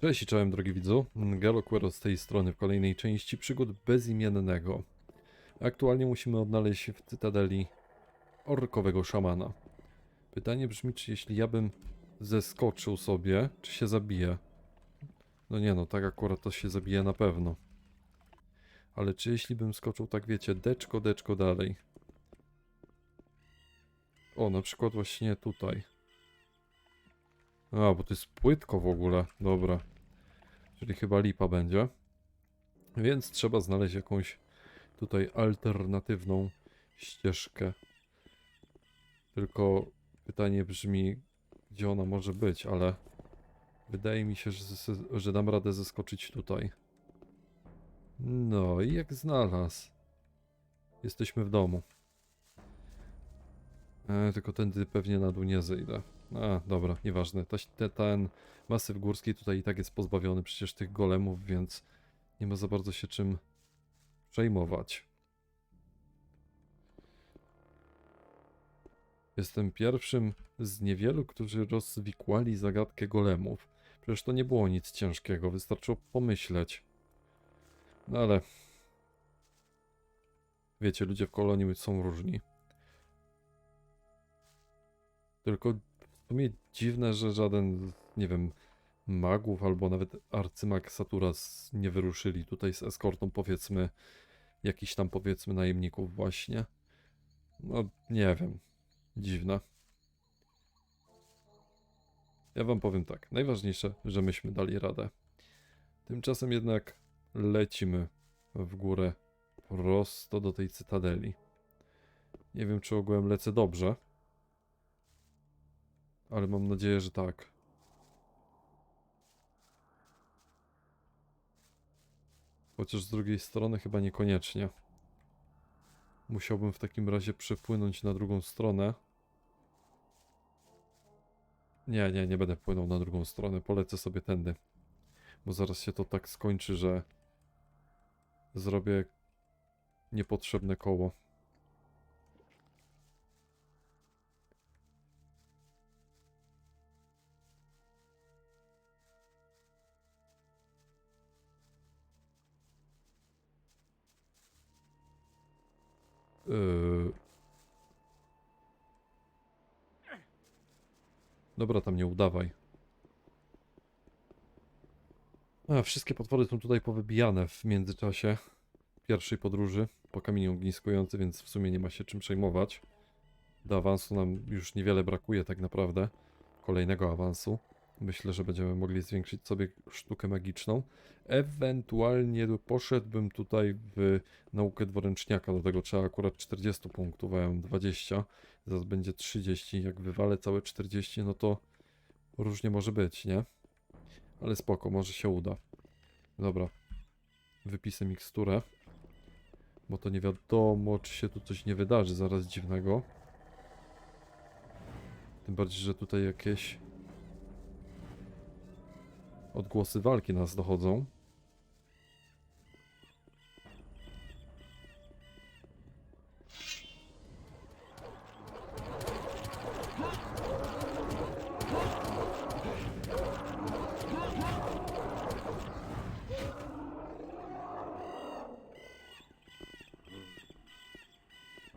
Cześć i czołem drogi widzu, Galoquero z tej strony w kolejnej części przygód bezimiennego. Aktualnie musimy odnaleźć w Cytadeli orkowego szamana. Pytanie brzmi, czy jeśli ja bym zeskoczył sobie, czy się zabije? No nie no, tak akurat to się zabije na pewno. Ale czy jeśli bym skoczył tak wiecie, deczko, deczko dalej? O, na przykład właśnie tutaj. A, bo to jest płytko w ogóle. Dobra. Czyli chyba lipa będzie. Więc trzeba znaleźć jakąś tutaj alternatywną ścieżkę. Tylko pytanie brzmi, gdzie ona może być, ale wydaje mi się, że, że dam radę zeskoczyć tutaj. No i jak znalazł. Jesteśmy w domu. E, tylko tędy pewnie na dół nie zejdę. A, dobra, nieważne. Ta, te, ten masyw górski tutaj i tak jest pozbawiony przecież tych golemów, więc nie ma za bardzo się czym przejmować. Jestem pierwszym z niewielu, którzy rozwikłali zagadkę golemów. Przecież to nie było nic ciężkiego, wystarczyło pomyśleć. No ale... Wiecie, ludzie w kolonii są różni. Tylko sumie dziwne, że żaden, nie wiem, magów albo nawet arcymag Saturas nie wyruszyli tutaj z eskortą, powiedzmy, jakichś tam, powiedzmy, najemników właśnie. No, nie wiem. Dziwne. Ja wam powiem tak. Najważniejsze, że myśmy dali radę. Tymczasem jednak lecimy w górę prosto do tej cytadeli. Nie wiem, czy ogółem lecę dobrze. Ale mam nadzieję, że tak. Chociaż z drugiej strony chyba niekoniecznie. Musiałbym w takim razie przepłynąć na drugą stronę. Nie, nie, nie będę płynął na drugą stronę. Polecę sobie tędy. Bo zaraz się to tak skończy, że zrobię niepotrzebne koło. Yy... Dobra, tam nie udawaj. A, wszystkie potwory są tutaj powybijane w międzyczasie pierwszej podróży po kamieniu ogniskujący, więc w sumie nie ma się czym przejmować. Do awansu nam już niewiele brakuje tak naprawdę. Kolejnego awansu. Myślę, że będziemy mogli zwiększyć sobie sztukę magiczną. Ewentualnie poszedłbym tutaj w naukę dworęczniaka. Do tego trzeba akurat 40 punktów, a ja mam 20. Zaraz będzie 30. Jak wywalę całe 40, no to różnie może być, nie? Ale spoko, może się uda. Dobra. Wypisy miksturę. Bo to nie wiadomo, czy się tu coś nie wydarzy zaraz dziwnego. Tym bardziej, że tutaj jakieś odgłosy walki nas dochodzą.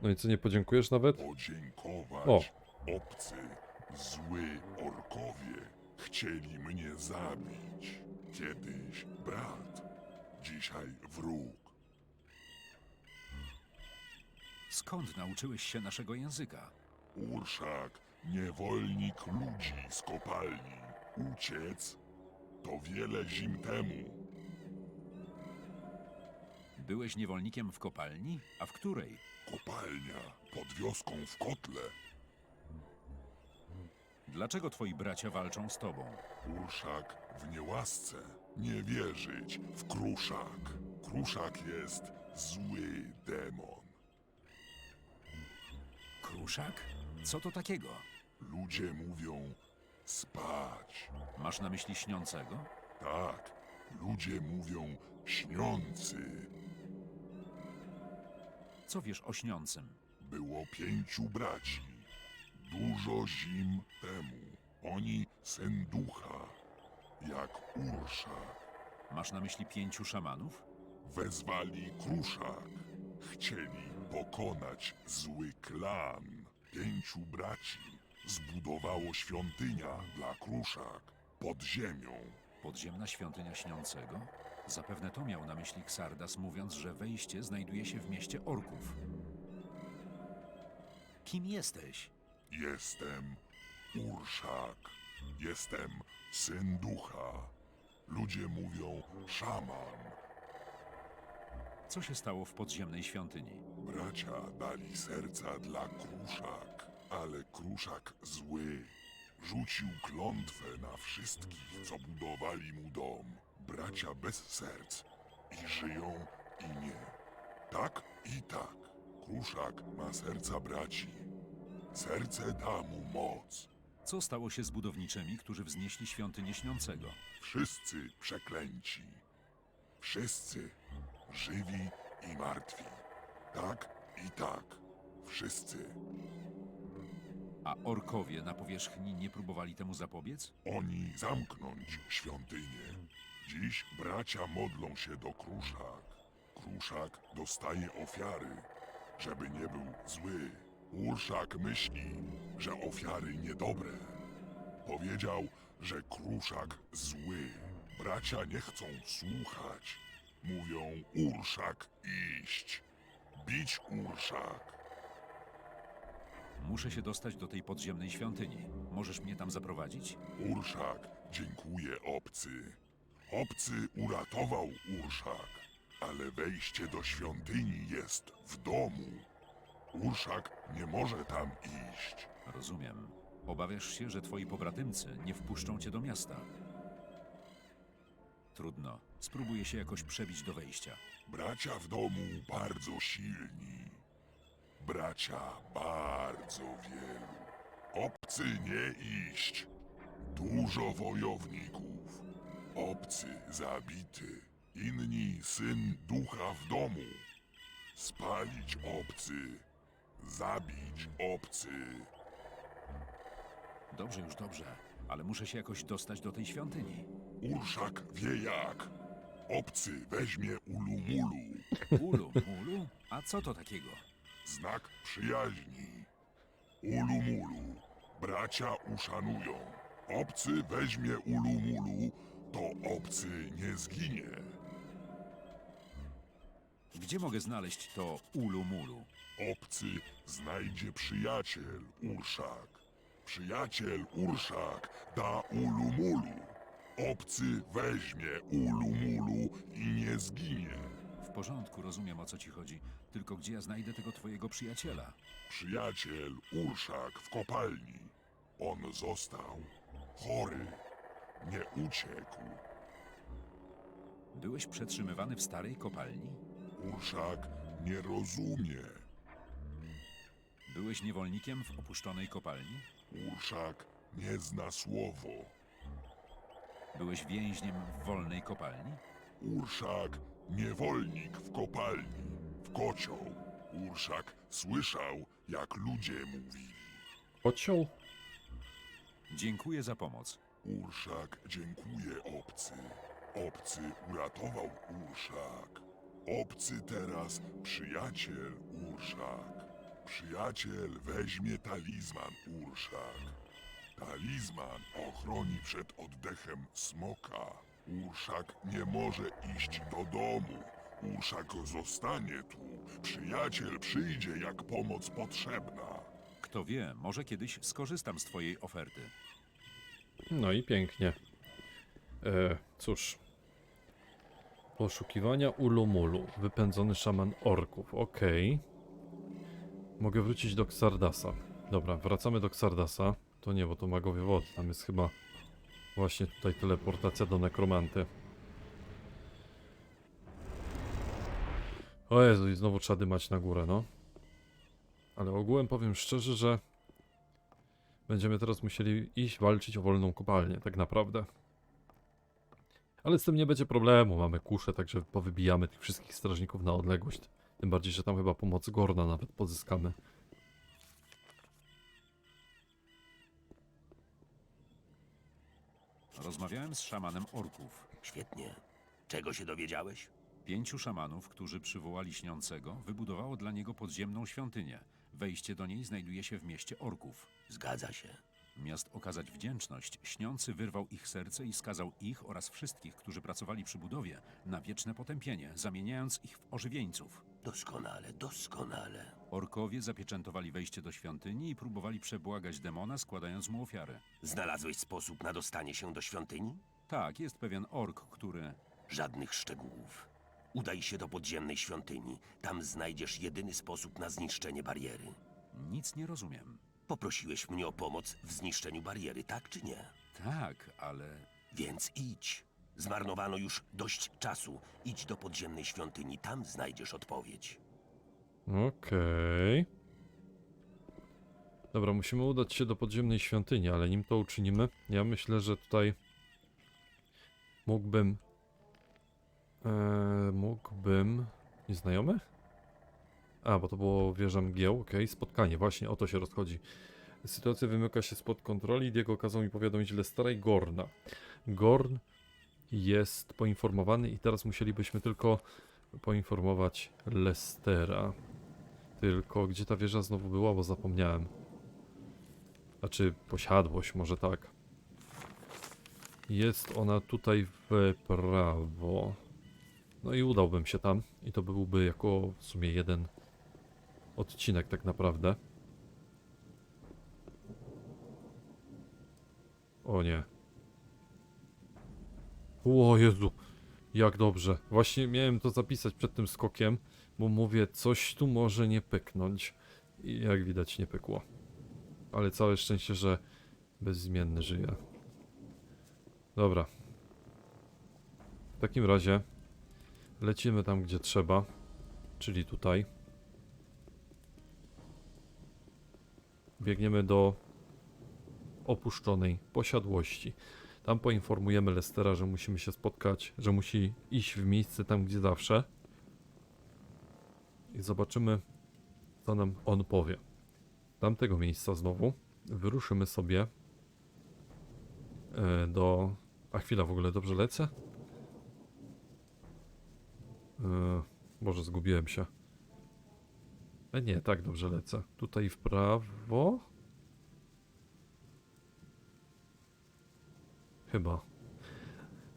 No i co, nie podziękujesz nawet? Podziękować. O. Obcy, zły orkowie chcieli mnie zabić. Kiedyś brat, dzisiaj wróg. Skąd nauczyłeś się naszego języka? Urszak, niewolnik ludzi z kopalni. Uciec to wiele zim temu. Byłeś niewolnikiem w kopalni? A w której? Kopalnia pod wioską w kotle. Dlaczego twoi bracia walczą z tobą? Urszak w niełasce. Nie wierzyć w kruszak. Kruszak jest zły demon. Kruszak? Co to takiego? Ludzie mówią spać. Masz na myśli śniącego? Tak, ludzie mówią śniący. Co wiesz o śniącym? Było pięciu braci. Dużo zim temu. Oni syn ducha. jak Urszak. Masz na myśli pięciu szamanów? Wezwali Kruszak. Chcieli pokonać zły klan. Pięciu braci zbudowało świątynia dla Kruszak pod ziemią. Podziemna świątynia śniącego? Zapewne to miał na myśli Xardas, mówiąc, że wejście znajduje się w mieście orków. Kim jesteś? Jestem Urszak. Jestem syn ducha. Ludzie mówią szaman. Co się stało w podziemnej świątyni? Bracia dali serca dla Kruszak, ale Kruszak zły. Rzucił klątwę na wszystkich, co budowali mu dom. Bracia bez serc i żyją i nie. Tak i tak. Kruszak ma serca braci. Serce da mu moc. Co stało się z budowniczymi, którzy wznieśli świątynię śniącego? Wszyscy przeklęci. Wszyscy żywi i martwi. Tak i tak. Wszyscy. A orkowie na powierzchni nie próbowali temu zapobiec? Oni zamknąć świątynię. Dziś bracia modlą się do Kruszak. Kruszak dostaje ofiary, żeby nie był zły. Urszak myśli, że ofiary niedobre. Powiedział, że Kruszak zły. Bracia nie chcą słuchać. Mówią Urszak iść. Bić Urszak. Muszę się dostać do tej podziemnej świątyni. Możesz mnie tam zaprowadzić? Urszak dziękuję obcy. Obcy uratował Urszak, ale wejście do świątyni jest w domu. Urszak nie może tam iść. Rozumiem. Obawiasz się, że twoi pobratymcy nie wpuszczą cię do miasta. Trudno. Spróbuję się jakoś przebić do wejścia. Bracia w domu bardzo silni. Bracia bardzo wielu. Obcy nie iść. Dużo wojowników. Obcy zabity. Inni syn ducha w domu. Spalić obcy. Zabić obcy. Dobrze, już dobrze. Ale muszę się jakoś dostać do tej świątyni. Urszak wie jak. Obcy weźmie ulumulu. Ulu, mulu? A co to takiego? Znak przyjaźni. Ulumulu. Bracia uszanują. Obcy weźmie ulumulu, to obcy nie zginie. Gdzie mogę znaleźć to ulu mulu? Obcy znajdzie przyjaciel Urszak. Przyjaciel Urszak da ulumulu. Obcy weźmie ulumulu i nie zginie. W porządku, rozumiem o co ci chodzi. Tylko gdzie ja znajdę tego twojego przyjaciela? Przyjaciel Urszak w kopalni. On został chory. Nie uciekł. Byłeś przetrzymywany w starej kopalni? Urszak nie rozumie. Byłeś niewolnikiem w opuszczonej kopalni? Urszak nie zna słowo. Byłeś więźniem w wolnej kopalni? Urszak niewolnik w kopalni, w kocioł. Urszak słyszał, jak ludzie mówili. Kocioł? Dziękuję za pomoc. Urszak dziękuję obcy. Obcy uratował Urszak. Obcy teraz przyjaciel Urszak. Przyjaciel weźmie talizman Urszak. Talizman ochroni przed oddechem smoka. Urszak nie może iść do domu. Urszak zostanie tu. Przyjaciel przyjdzie jak pomoc potrzebna. Kto wie, może kiedyś skorzystam z twojej oferty. No i pięknie. E, cóż. Poszukiwania Ulumulu. Wypędzony szaman orków. Okej. Mogę wrócić do Xardasa. Dobra, wracamy do Xardasa. To nie, bo to magowie wody. Tam jest chyba właśnie tutaj teleportacja do nekromanty. O Jezu, i znowu trzeba dymać na górę, no. Ale ogółem powiem szczerze, że Będziemy teraz musieli iść walczyć o wolną kopalnię, tak naprawdę. Ale z tym nie będzie problemu, mamy kuszę, także powybijamy tych wszystkich strażników na odległość. Tym bardziej, że tam chyba pomoc Gorna nawet pozyskamy. Rozmawiałem z szamanem orków. Świetnie. Czego się dowiedziałeś? Pięciu szamanów, którzy przywołali śniącego, wybudowało dla niego podziemną świątynię. Wejście do niej znajduje się w mieście orków. Zgadza się. Miast okazać wdzięczność, śniący wyrwał ich serce i skazał ich oraz wszystkich, którzy pracowali przy budowie, na wieczne potępienie, zamieniając ich w ożywieńców. Doskonale, doskonale. Orkowie zapieczętowali wejście do świątyni i próbowali przebłagać demona, składając mu ofiary. Znalazłeś sposób na dostanie się do świątyni? Tak, jest pewien ork, który. Żadnych szczegółów. Udaj się do podziemnej świątyni. Tam znajdziesz jedyny sposób na zniszczenie bariery. Nic nie rozumiem. Poprosiłeś mnie o pomoc w zniszczeniu bariery, tak czy nie? Tak, ale. Więc idź. Zmarnowano już dość czasu. Idź do podziemnej świątyni, tam znajdziesz odpowiedź. Okej. Dobra, musimy udać się do podziemnej świątyni, ale nim to uczynimy, ja myślę, że tutaj mógłbym. E, mógłbym. Nieznajomy? A, bo to było wieża mgieł, okej, spotkanie, właśnie o to się rozchodzi. Sytuacja wymyka się spod kontroli. Diego kazał mi powiadomić Lestera i Gorna. Gorn jest poinformowany i teraz musielibyśmy tylko poinformować Lestera. Tylko gdzie ta wieża znowu była, bo zapomniałem. Znaczy posiadłość, może tak. Jest ona tutaj w prawo. No i udałbym się tam. I to byłby jako w sumie jeden odcinek tak naprawdę. O nie. O Jezu. Jak dobrze. Właśnie miałem to zapisać przed tym skokiem, bo mówię, coś tu może nie pyknąć. I jak widać nie pykło. Ale całe szczęście, że bezimienny żyje. Dobra. W takim razie lecimy tam, gdzie trzeba, czyli tutaj. Biegniemy do opuszczonej posiadłości. Tam poinformujemy Lestera, że musimy się spotkać, że musi iść w miejsce tam, gdzie zawsze. I zobaczymy, co nam on powie. Tamtego miejsca znowu wyruszymy sobie e, do. A chwila, w ogóle dobrze lecę? E, Może zgubiłem się. E, nie, tak dobrze lecę. Tutaj w prawo. Chyba.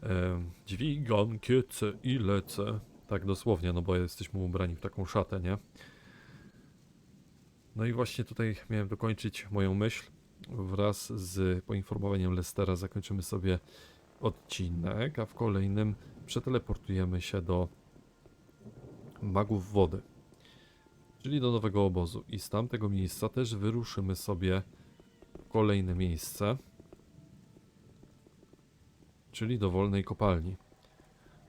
E, dźwigam kiece i lecę. Tak dosłownie, no bo jesteśmy ubrani w taką szatę, nie? No i właśnie tutaj miałem dokończyć moją myśl. Wraz z poinformowaniem Lestera zakończymy sobie odcinek, a w kolejnym przeteleportujemy się do magów wody. Czyli do nowego obozu. I z tamtego miejsca też wyruszymy sobie w kolejne miejsce czyli do wolnej kopalni.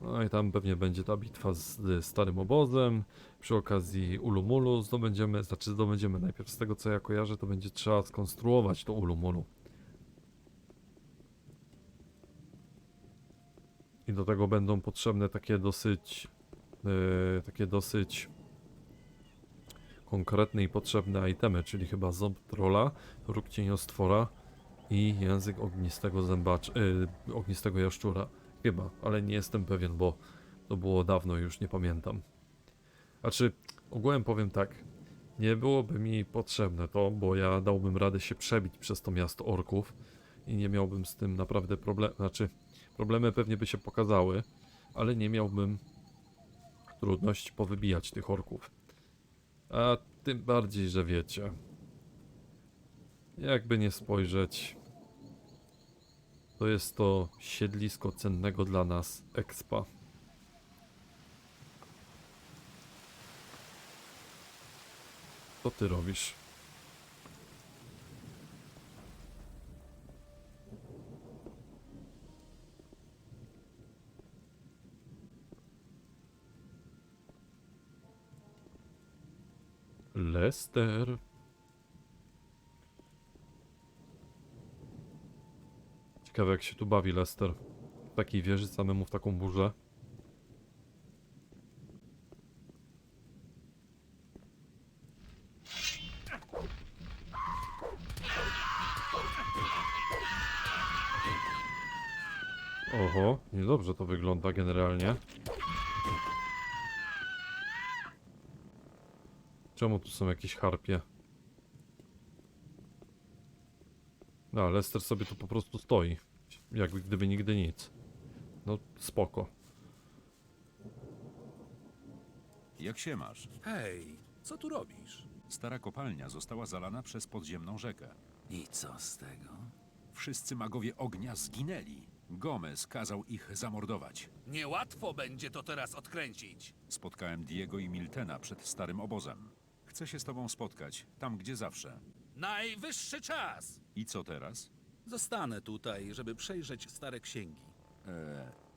No i tam pewnie będzie ta bitwa z starym obozem. Przy okazji Ulumulu zdobędziemy, znaczy zdobędziemy najpierw z tego co ja kojarzę, to będzie trzeba skonstruować to Ulumulu. I do tego będą potrzebne takie dosyć, yy, takie dosyć konkretne i potrzebne itemy, czyli chyba ząb trola, róg cieniostwora, i język ognistego zębacza, y, ognistego jaszczura. Chyba, ale nie jestem pewien, bo to było dawno już nie pamiętam. Znaczy, ogółem powiem tak, nie byłoby mi potrzebne to, bo ja dałbym radę się przebić przez to miasto orków i nie miałbym z tym naprawdę problemu, znaczy problemy pewnie by się pokazały, ale nie miałbym trudności powybijać tych orków. A tym bardziej, że wiecie, jakby nie spojrzeć, to jest to siedlisko cennego dla nas expa. Co ty robisz? Lester. Ciekawe jak się tu bawi Lester. W takiej wieży samemu w taką burzę. Oho, niedobrze to wygląda generalnie. Czemu tu są jakieś harpie? No, Lester sobie tu po prostu stoi. Jakby gdyby nigdy nic. No, spoko. Jak się masz? Hej, co tu robisz? Stara kopalnia została zalana przez podziemną rzekę. I co z tego? Wszyscy magowie ognia zginęli. Gomez kazał ich zamordować. Niełatwo będzie to teraz odkręcić. Spotkałem Diego i Miltena przed starym obozem. Chcę się z tobą spotkać, tam gdzie zawsze. Najwyższy czas! I co teraz? Zostanę tutaj, żeby przejrzeć stare księgi. Eee,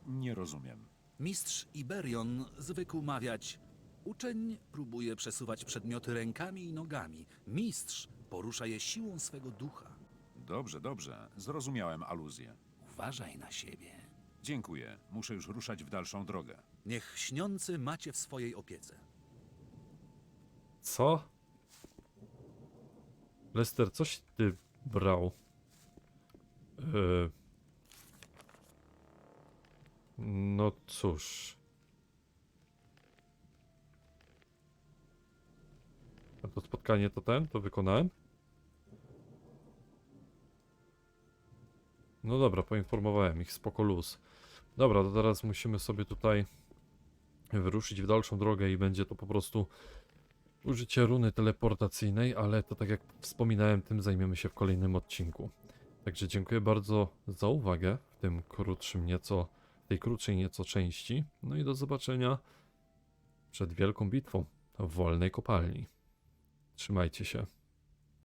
nie rozumiem. Mistrz Iberion zwykł mawiać: Uczeń próbuje przesuwać przedmioty rękami i nogami. Mistrz porusza je siłą swego ducha. Dobrze, dobrze, zrozumiałem aluzję. Uważaj na siebie. Dziękuję, muszę już ruszać w dalszą drogę. Niech śniący macie w swojej opiece. Co? Lester, coś ty brał? Yy. No cóż. A to spotkanie to ten? To wykonałem? No dobra, poinformowałem ich, spoko luz. Dobra, to teraz musimy sobie tutaj wyruszyć w dalszą drogę i będzie to po prostu użycie runy teleportacyjnej, ale to tak jak wspominałem, tym zajmiemy się w kolejnym odcinku. Także dziękuję bardzo za uwagę w tym krótszym nieco, tej krótszej nieco części. No i do zobaczenia przed wielką bitwą w wolnej kopalni. Trzymajcie się.